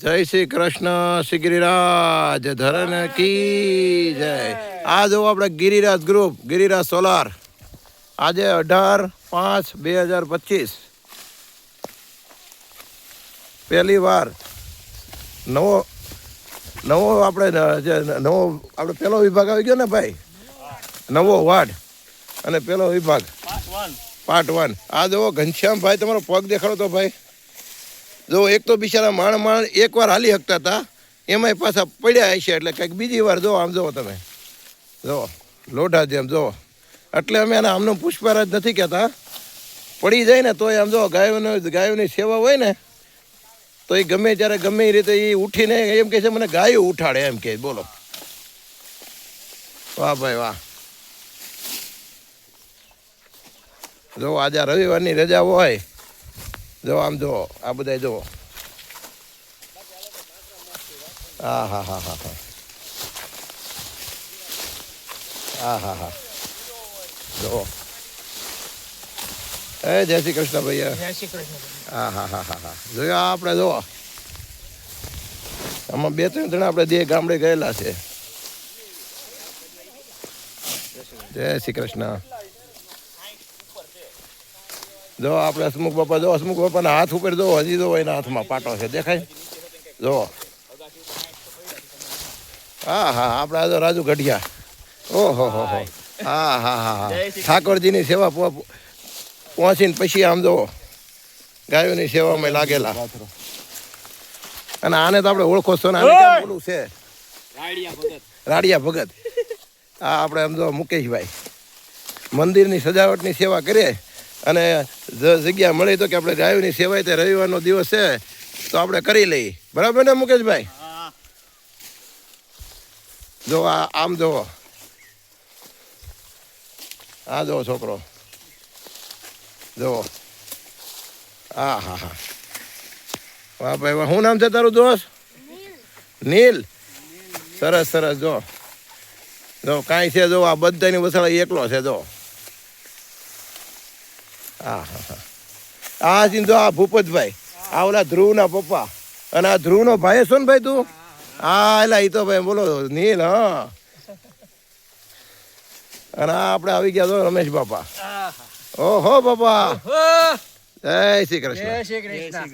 જય શ્રી કૃષ્ણ શ્રી ગિરિરાજ ધરન કી જય. આ જો આપણે ગિરિરાજ ગ્રુપ ગિરિરાજ સોલાર આજે અઢાર પાંચ બે હજાર પચીસ. પહેલી વાર નવો નવો આપણે જે નવો આપણે પહેલો વિભાગ આવી ગયો ને ભાઈ? નવો વાર્ડ. અને પહેલો વિભાગ. પાર્ટ વન આ જુઓ ઘનશ્યામભાઈ તમારો પગ દેખાડો તો ભાઈ. જો એક તો બિચારા માણ માણ એક વાર હાલી શકતા હતા એમાંય પાછા પડ્યા હશે એટલે કંઈક બીજી વાર જો આમ જુઓ તમે. જો, લોઢા જેમ જુઓ એટલે અમે એને આમનું પુષ્પરાજ નથી કહેતા. પડી જાય ને તોય આમ જો ગાયોનો, ગાયોની સેવા હોય ને તો એ ગમે ત્યારે ગમે એ રીતે એ ઉઠીને એમ કહે છે, મને ગાયો ઉઠાડે. એમ કહે, બોલો. વાહ ભાઈ વાહ. જો આજે રવિવારની રજા હોય જો આમ જો આ બધા જો હા હા હા હા હા હા હા હા જો એ જય શ્રી કૃષ્ણ ભૈયા જય શ્રી કૃષ્ણ હા હા હા હા હા જોયા આપણે જો આમાં બે ત્રણ જણા આપણે બે ગામડે ગયેલા છે. જય શ્રી કૃષ્ણ. જો આપણે હસમુખ બાપા જો હસમુખ બાપાના હાથ ઉપર જો હજી જો એના હાથમાં પાટો છે દેખાય? જો. હા હા આપણે આજે જો રાજુ ગઢિયા ઓહો હો હો. હા હા હા હા. ઠાકોરજીની સેવા પહોંચીને પછી આમ જો ગાયોની સેવામાં લાગેલા. અને આને તો આપણે ઓળખો છો ને આને છે? રાડિયા ભગત. આ આપણે આમ જો મુકેશભાઈ. મંદિરની સજાવટની સેવા કરીએ. અને જ- જગ્યા મળી તો કે આપણે ગાયોની સેવાય તે રવિવારનો દિવસ છે તો આપણે કરી લઈએ. બરાબર ને મુકેશભાઈ? જો આ આમ જુઓ આ જુઓ છોકરો. જુઓ હા હા હા. વાહ ભાઈ વાહ. શું નામ છે તારું દોસ્ત? નીલ. સરસ સરસ જો. જો કાંઈ છે જો આ બધાની વસાડા એકલો છે જો. હા હા હા આ સિંધુ આ ભૂપતભાઈ. આ ઓલા ધ્રુવના પપ્પા. અને આ ધ્રુવનો ભાઈ છો ને ભાઈ તું? હા એટલે એ તો ભાઈ બોલો નીલ હા. અને આ આપણે આવી ગયા તો રમેશ બાપા. ઓહો બાપા. જય શ્રી કૃષ્ણ. જય શ્રી કૃષ્ણ.